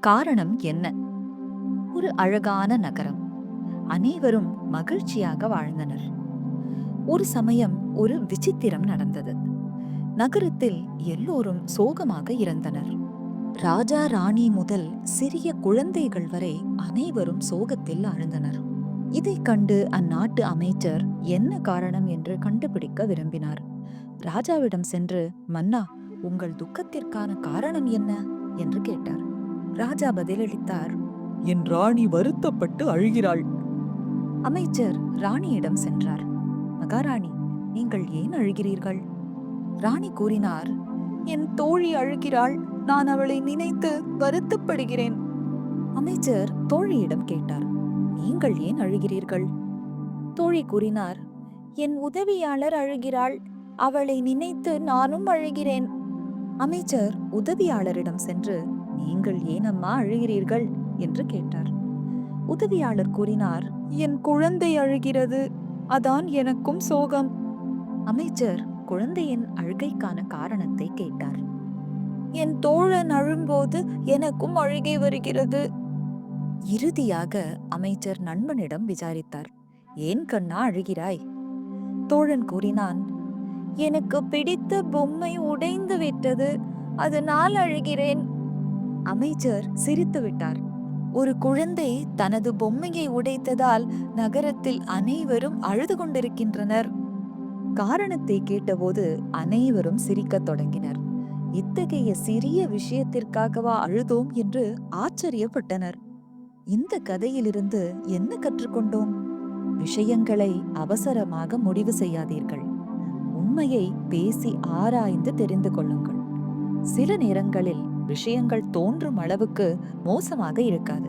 காரணம் என்ன? ஒரு அழகான நகரம். அனைவரும் மகிழ்ச்சியாக வாழ்ந்தனர். ஒரு சமயம் ஒரு விசித்திரம் நடந்தது. நகரத்தில் எல்லோரும் சோகமாக இருந்தனர் ராஜா ராணி முதல் சிறிய குழந்தைகள் வரை அனைவரும் சோகத்தில் ஆழ்ந்தனர். இதைக் கண்டு அந்நாட்டு அமைச்சர் என்ன காரணம் என்று கண்டுபிடிக்க விரும்பினார். ராஜாவிடம் சென்று மன்னா உங்கள் துக்கத்திற்கான காரணம் என்ன? என்று கேட்டார். ராஜா பதிலளித்தார். என் ராணி வருத்தப்பட்டு அழுகிறாள். அமைச்சர் ராணியிடம் சென்றார். மகாராணி நீங்கள் ஏன் அழுகிறீர்கள்? ராணி கூறினார் என் தோழி அழுகிறாள். நான் அவளை நினைத்து வருத்தப்படுகிறேன். அமைச்சர் தோழியிடம் கேட்டார் நீங்கள் ஏன் அழுகிறீர்கள்? தோழி கூறினார் என் உதவியாளர் அழுகிறாள். அவளை நினைத்து நானும் அழுகிறேன். அமைச்சர் உதவியாளரிடம் சென்று நீங்கள் ஏன் அம்மா அழுகிறீர்கள்? என்று கேட்டார். உதவியாளர் கூறினார் என் குழந்தை அழுகிறது. அதான் எனக்கும் சோகம். அமைச்சர் குழந்தையின் அழுகைக்கான காரணத்தை கேட்டார். என் தோழன் அழும்போது எனக்கும் அழுகை வருகிறது. இறுதியாக அமைச்சர் நண்பனிடம் விசாரித்தார். ஏன் கண்ணா அழுகிறாய்? தோழன் கூறினான் எனக்கு பிடித்த பொம்மை உடைந்து விட்டது. அதனால் அழுகிறேன். அமைச்சர் சிரித்து விட்டார். ஒரு குழந்தை தனது பொம்மையை உடைத்ததால் நகரத்தில் அனைவரும் அழுது கொண்டிருக்கின்றனர். காரணத்தை கேட்டபோது அனைவரும் சிரிக்கத் தொடங்கினர். இத்தகைய சிறிய விஷயத்திற்காகவா அழுதோம் என்று ஆச்சரியப்பட்டனர். இந்த கதையிலிருந்து என்ன கற்றுக்கொண்டோம்? விஷயங்களை அவசரமாக முடிவு செய்யாதீர்கள். உண்மையை பேசி ஆராய்ந்து தெரிந்து கொள்ளுங்கள். சில நேரங்களில் விஷயங்கள் தோன்றும் அளவுக்கு மோசமாக இருக்காது.